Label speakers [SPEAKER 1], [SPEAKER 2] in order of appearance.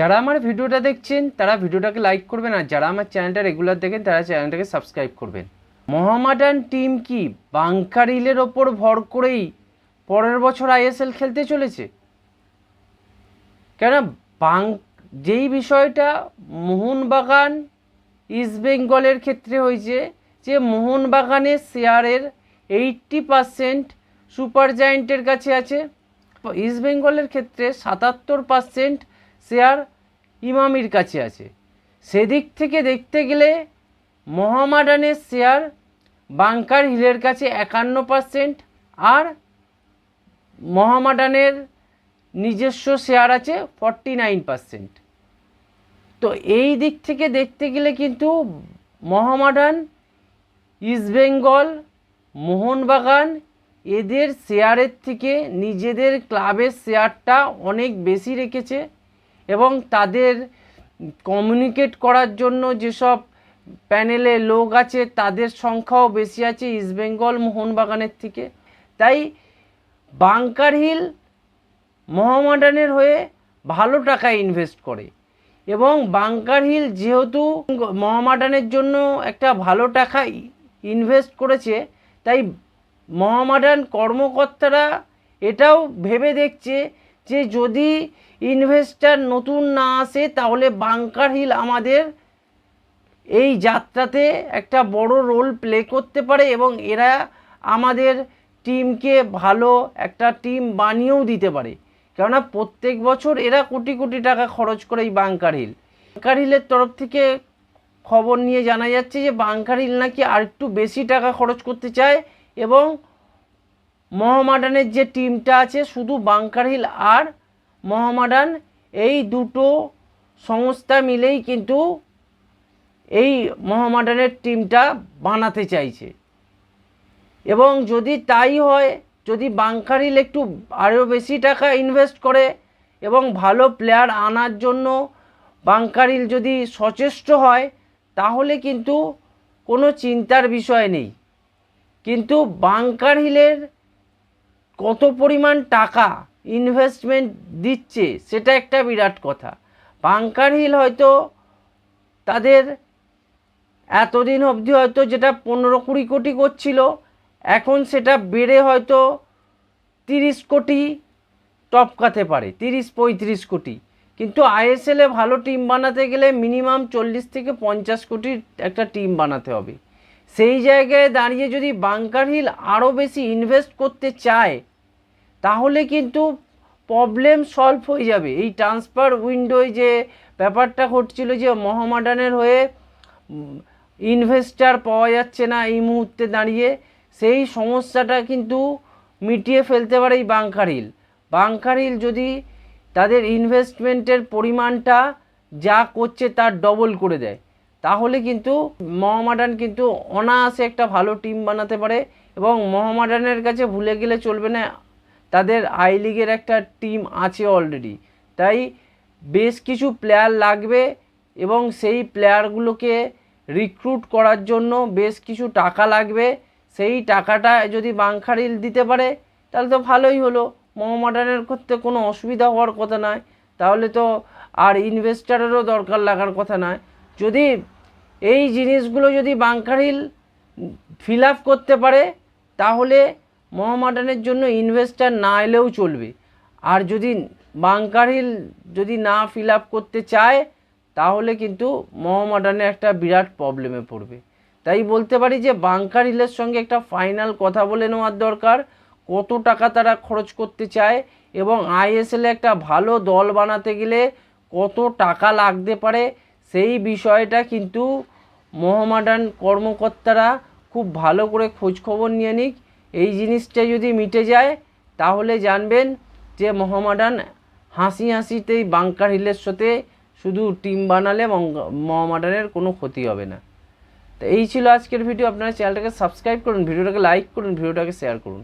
[SPEAKER 1] যারা আমার ভিডিওটা দেখছেন, তারা ভিডিওটাকে লাইক করবেন আর যারা আমার চ্যানেলটা রেগুলার দেখেন, তারা চ্যানেলটাকে সাবস্ক্রাইব করবেন। মোহামেডান টিম কি বাংকারিলের ওপর ভর করেই পরের বছর আইএসএল খেলতে চলেছে? কেন? বাং যেই বিষয়টা মোহনবাগান ইস্টবেঙ্গলের ক্ষেত্রে হয়েছে, যে মোহনবাগানের শেয়ারের এইট্টি পারসেন্ট সুপার জায়েন্টের কাছে আছে। ইস্টবেঙ্গলের ক্ষেত্রে সাতাত্তর পারসেন্ট শেয়ার ইমামির কাছে আছে। সেদিক থেকে দেখতে গেলে মোহামেডানের শেয়ার বাংকার হিলের কাছে একান্ন পারসেন্ট আর মোহামেডানের নিজস্ব শেয়ার আছে ফর্টি নাইন পারসেন্ট তো এই দিক থেকে দেখতে গেলে কিন্তু মোহামেডান ইস্টবেঙ্গল মোহনবাগান এদের শেয়ারের থেকে নিজেদের ক্লাবের শেয়ারটা অনেক বেশি রেখেছে। এবং তাদের কমিউনিকেট করার জন্য যেসব প্যানেলে লোক আছে, তাদের সংখ্যাও বেশি আছে ইস্টবেঙ্গল মোহনবাগানের থেকে। তাই বাংকার হিল মোহামেডানের হয়ে ভালো টাকা ইনভেস্ট করে। এবং বাংকার হিল যেহেতু মোহামেডানের জন্য একটা ভালো টাকা ইনভেস্ট করেছে, তাই মোহামেডান কর্মকর্তারা এটাও ভেবে দেখছে যে যদি ইনভেস্টার নতুন না আসে, তাহলে বাংকার হিল আমাদের এই যাত্রাতে একটা বড় রোল প্লে করতে পারে এবং এরা আমাদের টিমকে ভালো একটা টিম বানিয়েও দিতে পারে। কেননা প্রত্যেক বছর এরা কোটি কোটি টাকা খরচ করে এই বাংকার হিল বাংকার হিলের তরফ থেকে খবর নিয়ে জানা যাচ্ছে যে বাংকার হিল নাকি আর একটু বেশি টাকা খরচ করতে চায় এবং মোহামেডানের যে টিমটা আছে, শুধু বাংকার হিল আর মোহামেডান, এই দুটো সংস্থা মিলেই কিন্তু এই মোহামেডানের টিমটা বানাতে চাইছে। এবং যদি তাই হয়, যদি বাংকার হিল একটু আরও বেশি টাকা ইনভেস্ট করে এবং ভালো প্লেয়ার আনার জন্য বাংকার হিল যদি সচেষ্ট হয়, তাহলে কিন্তু কোনো চিন্তার বিষয় নেই। কিন্তু বাংকার হিলের কত পরিমাণ টাকা ইনভেস্টমেন্ট দিচ্ছে, সেটা একটা বিরাট কথা। বাংকার হিল হয়তো তাদের এতদিন অবধি হয়তো যেটা পনেরো কুড়ি কোটি করছিল, এখন সেটা বেড়ে হয়তো তিরিশ কোটি টপকাতে পারে, তিরিশ পঁয়ত্রিশ কোটি। কিন্তু আইএসএলে ভালো টিম বানাতে গেলে মিনিমাম চল্লিশ থেকে পঞ্চাশ কোটির একটা টিম বানাতে হবে। সেই জায়গায় দাঁড়িয়ে যদি বাংকার হিল আরও বেশি ইনভেস্ট করতে চায় তাহলে কিন্তু প্রবলেম সলভ হয়ে যাবে। এই ট্রান্সফার উইন্ডোয় যে ব্যাপারটা ঘটছিল যে মোহামেডানের হয়ে ইনভেস্টার পাওয়া যাচ্ছে না এই মুহূর্তে দাঁড়িয়ে, সেই সমস্যাটা কিন্তু মিটিয়ে ফেলতে পারে এই বাংকার হিল বাংকার হিল যদি তাদের ইনভেস্টমেন্টের পরিমাণটা যা করছে তার ডবল করে দেয়, তাহলে কিন্তু মোহামেডান কিন্তু অনায়াসে একটা ভালো টিম বানাতে পারে এবং মোহামেডানের কাছে ভুলে গেলে চলবে না তাদের আই লিগের একটা টিম আছে অলরেডি। তাই বেশ কিছু প্লেয়ার লাগবে এবং সেই প্লেয়ারগুলোকে রিক্রুট করার জন্য বেশ কিছু টাকা লাগবে। সেই টাকাটা যদি বাংখারিল দিতে পারে, তাহলে তো ভালোই হলো। মোহামেডানের করতে কোনো অসুবিধা হওয়ার কথা নয়। তাহলে তো আর ইনভেস্টারেরও দরকার লাগার কথা নয়। যদি এই জিনিসগুলো যদি বাংকারিল ফিল আপ করতে পারে, তাহলে মোহামেডানের জন্য ইনভেস্টার না এলেও চলবে। আর যদি বাংকারিল যদি না ফিল আপ করতে চায়, তাহলে কিন্তু মোহামেডানে একটা বিরাট প্রবলেমে পড়বে। তাই বলতে পারি যে বাংকার হিলের সঙ্গে একটা ফাইনাল কথা বলে নেওয়ার দরকার। কত টাকা তারা খরচ করতে চায় এবং আইএসএলে একটা ভালো দল বানাতে গেলে কত টাকা লাগতে পারে, সেই বিষয়টা কিন্তু মোহামেডান কর্মকর্তারা খুব ভালো করে খোঁজখবর নিয়ে নিক। এই জিনিসটা যদি মিটে যায়, তাহলে জানবেন যে মহামাডান হাসি হাসিতেই বাঙ্কার হিলের সাথে শুধু টিম বানালে মহামাডানের কোনো ক্ষতি হবে না। তো এই ছিল আজকের ভিডিও। আপনারা চ্যানেলটাকে সাবস্ক্রাইব করুন, ভিডিওটাকে লাইক করুন, ভিডিওটাকে শেয়ার করুন।